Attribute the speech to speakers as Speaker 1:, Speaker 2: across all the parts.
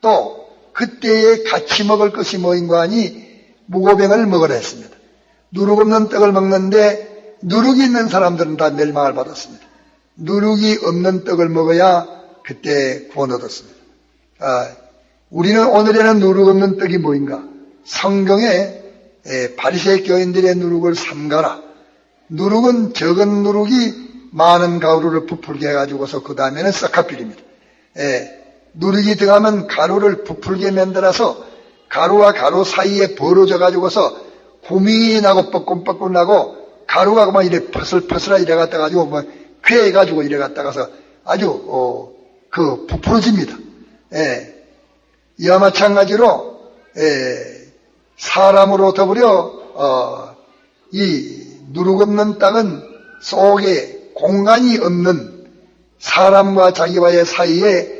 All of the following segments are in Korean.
Speaker 1: 또 그때에 같이 먹을 것이 뭐인가 하니 무고병을 먹으라 했습니다. 누룩 없는 떡을 먹는데 누룩이 있는 사람들은 다 멸망을 받았습니다. 누룩이 없는 떡을 먹어야 그때 구원 얻었습니다. 아, 우리는 오늘에는 누룩 없는 떡이 뭐인가? 성경에 에, 바리새의 교인들의 누룩을 삼가라. 누룩은 적은 누룩이 많은 가루를 부풀게 해가지고서 그 다음에는 썩카필입니다. 누룩이 들어가면 가루를 부풀게 만들어서 가루와 가루 사이에 벌어져 가지고서 고민이 나고 뻐끔뻐끔 나고 가루가 막 이래 퍼슬퍼슬하 이래 갔다 가지고 뭐 쾌해 가지고 이래 갔다 가서 아주 어, 그 부풀어집니다. 예. 이와 마찬가지로 예, 사람으로 더불어 어, 이 누룩 없는 땅은 속에 공간이 없는 사람과 자기와의 사이에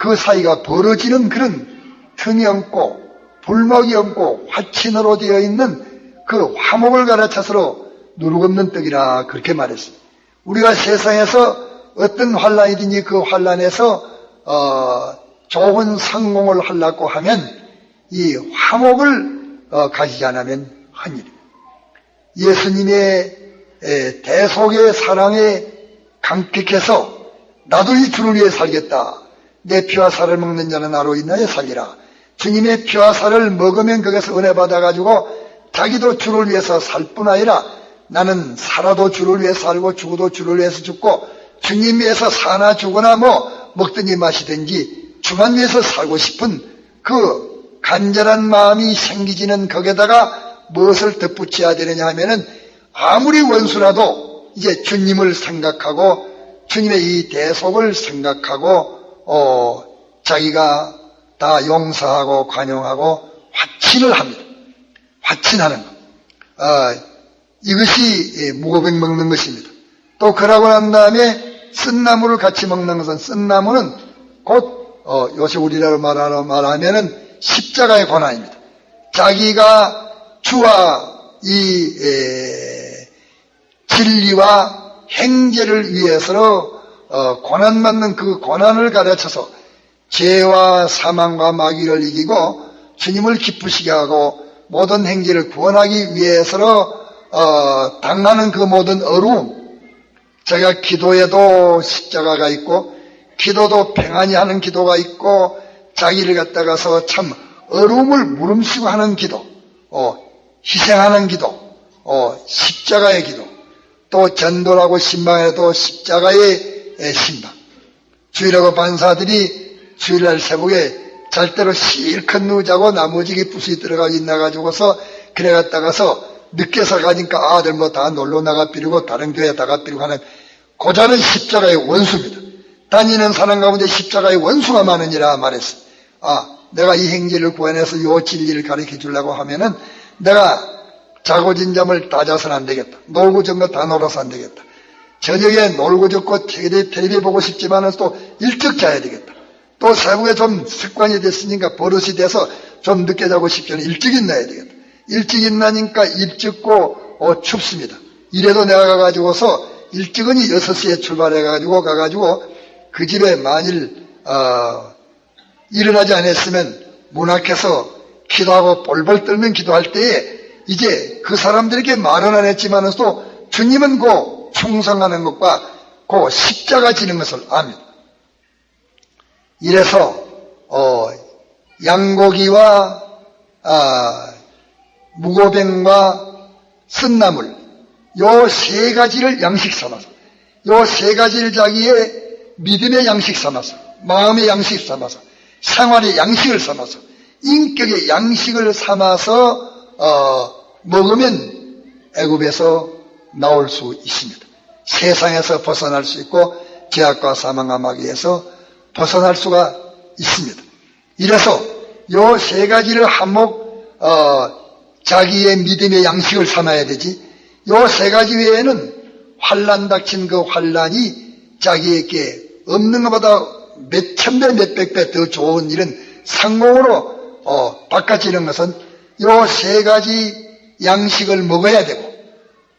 Speaker 1: 그 사이가 벌어지는 그런 틈이 없고 불목이 없고 화친으로 되어 있는 그 화목을 가르쳐서로 누룩 없는 떡이라 그렇게 말했습니다. 우리가 세상에서 어떤 환란이든지 그 환란에서 어, 좋은 성공을 하려고 하면 이 화목을 어, 가지지 않으면 한 일입니다. 예수님의 에, 대속의 사랑에 강택해서 나도 이 주를 위해 살겠다. 내 피와 살을 먹는 자는 나로 인하여 살리라. 주님의 피와 살을 먹으면 거기서 은혜 받아가지고 자기도 주를 위해서 살 뿐 아니라 나는 살아도 주를 위해 살고 죽어도 주를 위해서 죽고 주님 위해서 사나 죽거나 뭐 먹든지 마시든지 주만 위해서 살고 싶은 그 간절한 마음이 생기지는 거기에다가 무엇을 덧붙여야 되느냐 하면은 아무리 원수라도 이제 주님을 생각하고 주님의 이 대속을 생각하고 어, 자기가 다 용서하고 관용하고 화친을 합니다. 화친하는 것. 어, 이것이 무고백 먹는 것입니다. 또 그러고 난 다음에 쓴나무를 같이 먹는 것은 쓴나무는 곧 어, 요새 우리로 말하러 말하면은 십자가의 고난입니다. 자기가 주와 이 에, 진리와 행제를 위해서 어, 고난받는 그 고난을 가르쳐서 죄와 사망과 마귀를 이기고 주님을 기쁘시게 하고 모든 행제를 구원하기 위해서 어, 당하는 그 모든 어려움 제가 기도에도 십자가가 있고 기도도 평안히 하는 기도가 있고 자기를 갖다가서 참 어려움을 무름쓰고 하는 기도 어, 희생하는 기도 어, 십자가의 기도 또 전도라고 신방에도 십자가의 신방 주일하고 반사들이 주일날 새벽에 잘 때로 실컷 누자고 나머지 부수이 들어가 있나 가지고서 그래 갔다가서 늦게서 가니까 아들 뭐 다 놀러 나가 비리고 다른 교회 다가 비리고 하는 고자는 십자가의 원수입니다. 다니는 사람 가운데 십자가의 원수가 많으니라 말했어. 아, 내가 이 행지를 구해내서 요 진리를 가르쳐 주려고 하면은 내가 자고 진 잠을 다 자서는 안 되겠다. 놀고 전거 다 놀아서 안 되겠다. 저녁에 놀고 졌고 텔레비, 텔레비 보고 싶지만은 또 일찍 자야 되겠다. 또 새벽에 좀 습관이 됐으니까 버릇이 돼서 좀 늦게 자고 싶지는 일찍 일어나야 되겠다. 일찍 일어나니까 일찍고 어, 춥습니다. 이래도 내가 가가지고서 일찍은 6시에 출발해가지고 가가지고 그 집에 만일 어, 일어나지 않았으면 문 앞에서 기도하고 볼볼 떨면 기도할 때에 이제 그 사람들에게 말은 안 했지만서도 주님은 그 충성하는 것과 그 십자가 지는 것을 압니다. 이래서 어, 양고기와 아, 무고뱅과 쓴나물 요 세 가지를 양식 삼아서 요 세 가지를 자기의 믿음의 양식 삼아서 마음의 양식 삼아서 생활의 양식을 삼아서 인격의 양식을 삼아서 어, 먹으면 애굽에서 나올 수 있습니다. 세상에서 벗어날 수 있고 죄악과 사망과 마귀에서 벗어날 수가 있습니다. 이래서 요 세 가지를 한몫 어, 자기의 믿음의 양식을 삼아야 되지. 요 세 가지 외에는 환란 닥친 그 환란이 자기에게 없는 것보다 몇 천 배, 몇 백 배 더 좋은 일은 상공으로 어, 바꿔지는 것은 요 세 가지 양식을 먹어야 되고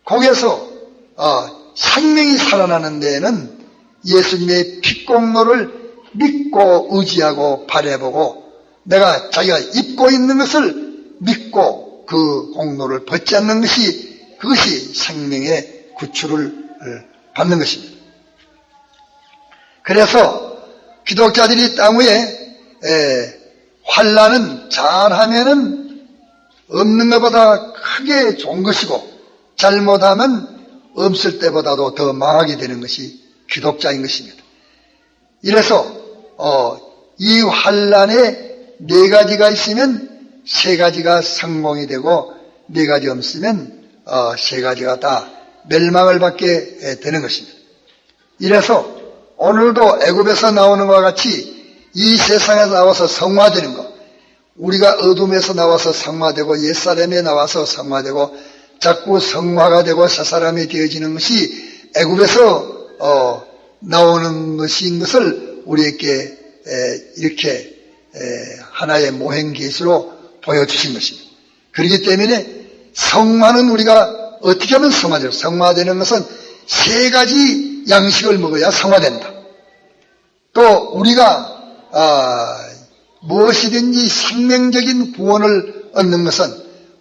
Speaker 1: 거기에서 어, 생명이 살아나는 데에는 예수님의 핏공로를 믿고 의지하고 바라보고 내가 자기가 입고 있는 것을 믿고 그 공로를 벗지 않는 것이 그것이 생명의 구출을 어, 받는 것입니다. 그래서 기독자들이 땅 위에 에, 환란은 잘하면은 없는 것보다 크게 좋은 것이고 잘못하면 없을 때보다도 더 망하게 되는 것이 기독자인 것입니다. 이래서 어, 이 환란에 네 가지가 있으면 세 가지가 성공이 되고 네 가지 없으면 어, 세 가지가 다 멸망을 받게 되는 것입니다. 이래서 오늘도 애굽에서 나오는 것과 같이 이 세상에서 나와서 성화되는 것, 우리가 어둠에서 나와서 성화되고 옛사람에 나와서 성화되고 자꾸 성화가 되고 새 사람이 되어지는 것이 애굽에서 어, 나오는 것인 것을 우리에게 에, 이렇게 에, 하나의 모행 계시로 보여주신 것입니다. 그렇기 때문에 성화는 우리가 어떻게 하면 성화돼요? 성화되는 것은 세 가지 양식을 먹어야 성화된다. 또 우리가 아, 무엇이든지 생명적인 구원을 얻는 것은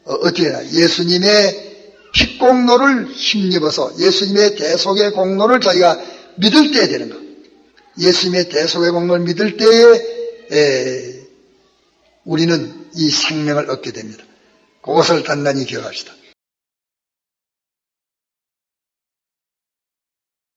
Speaker 1: 어, 어떻게 되나 예수님의 핏공로를 힘입어서 예수님의 대속의 공로를 저희가 믿을 때에 되는 것. 예수님의 대속의 공로를 믿을 때에 에, 우리는 이 생명을 얻게 됩니다. 그것을 단단히 기억합시다.